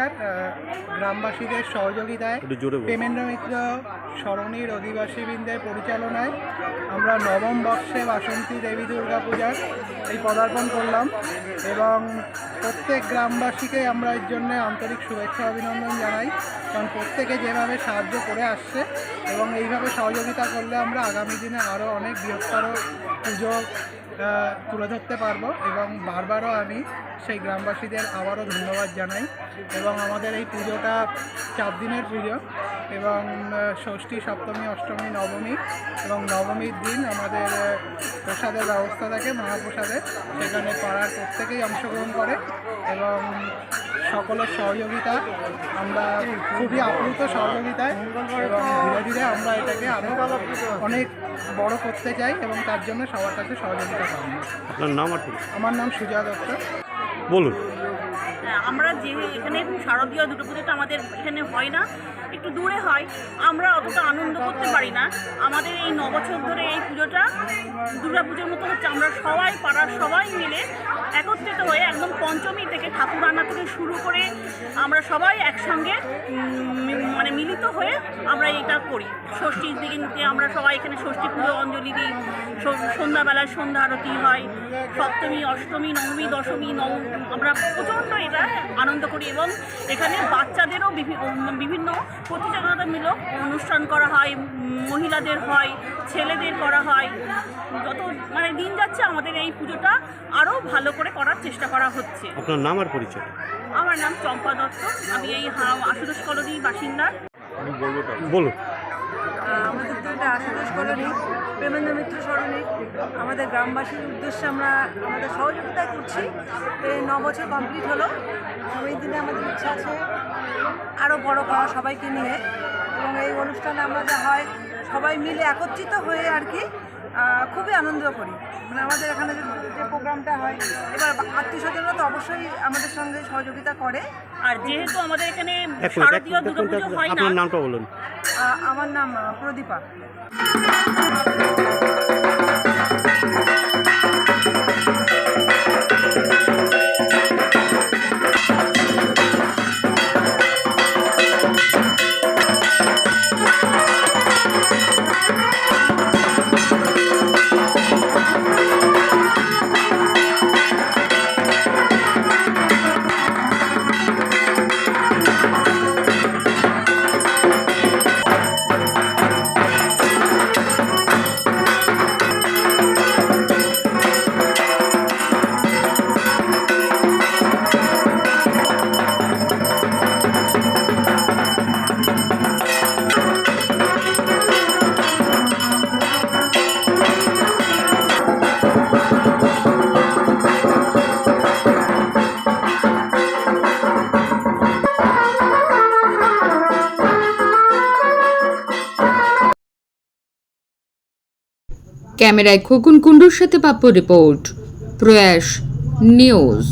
আহ, গ্রামবাসীদের সহযোগিতায়। প্রেমেন্দ্র মিত্র সরণির অধিবাসীবৃন্দের পরিচালনায় আমরা নবম বর্ষে বাসন্তী দেবী দুর্গা পূজার এই পদার্পণ করলাম এবং প্রত্যেক গ্রামবাসীকে আমরা এর জন্য আন্তরিক শুভেচ্ছা অভিনন্দন জানাই কারণ প্রত্যেকে যেভাবে সাহায্য করে আসছে এবং এইভাবে সহযোগিতা করলে আমরা আগামী দিনে আরও অনেক বৃহত্তর পুজো তুলে ধরতে পারব এবং বারবারও আমি সেই গ্রামবাসীদের আবারও ধন্যবাদ জানাই এবং আমাদের এই পুজোটা চার দিনের পুজো এবং ষষ্ঠী, সপ্তমী, অষ্টমী, নবমী এবং নবমীর দিন আমাদের প্রসাদের ব্যবস্থা থাকে মহাপ্রসাদের সেখানে পাড়ার প্রত্যেকেই অংশগ্রহণ করে এবং সকলের সহযোগিতা আমরা খুবই আপ্লুত সহযোগিতায় এবং ধীরে ধীরে আমরা এটাকে আরও অনেক বড় করতে চাই এবং তার জন্য সবার কাছে সহযোগিতা পাবো আপনার নাম আমার নাম সুজা দত্ত। বলুন। আমরা যে এখানে শারদীয় দুটো পুজোটা আমাদের এখানে হয় না, একটু দূরে হয়। আমরা অতটা আনন্দ করতে পারি না। আমাদের এই নবছর ধরে এই পুজোটা দুর্গা পুজোর মতো হচ্ছে। আমরা সবাই, পাড়ার সবাই মিলে একত্রিত হয়ে একদম পঞ্চমী থেকে ঠাকুর রান্না থেকে শুরু করে আমরা সবাই একসঙ্গে মানে মিলিত হয়ে আমরা এটা করি। ষষ্ঠীর দিকে আমরা সবাই এখানে ষষ্ঠী পুজো অঞ্জলি দিই। সন্ধ্যাবেলায় সন্ধ্যা আরতি হয়। সপ্তমী, অষ্টমী, নবমী, দশমী নব আমরা আনন্দ করি এবং এখানে বাচ্চাদেরও বিভি- বিভিন্ন প্রতিযোগিতামূলক অনুষ্ঠান করা হয় মহিলাদের হয় ছেলেদের করা হয়। যত মানে দিন যাচ্ছে আমাদের এই পুজোটা আরও ভালো করে করার চেষ্টা করা হচ্ছে। আপনার নাম আর পরিচয়? আমার নাম চম্পা দত্ত। আমি এই হাও আশুতোষ কলোনির বাসিন্দা। বলুন। আমাদের তো এটা আশুতোষ কলোনি, প্রেমেন্দ্র মিত্র সরণি। আমাদের গ্রামবাসীর উদ্দেশ্যে আমরা আমাদের সহযোগিতা করছি। এই ন বছর কমপ্লিট হলো। আগামী দিনে আমাদের ইচ্ছা আছে আরও বড় করা সবাইকে নিয়ে। এবং এই অনুষ্ঠানে আমরা যা হয় সবাই মিলে একত্রিত হয়ে আর কি খুবই আনন্দ করি। মানে আমাদের এখানে যে যে প্রোগ্রামটা হয় এবার আত্মীয় স্বজনরা তো অবশ্যই আমাদের সঙ্গে সহযোগিতা করে। আর যেহেতু আমাদের এখানে শারদীয় হয় না আপনার নামটা বলুন। আমার নাম প্রদীপা। ক্যামেরায় খোকন কুণ্ডুর সাথে পাপ্পু রিপোর্ট। প্রয়াস নিউজ।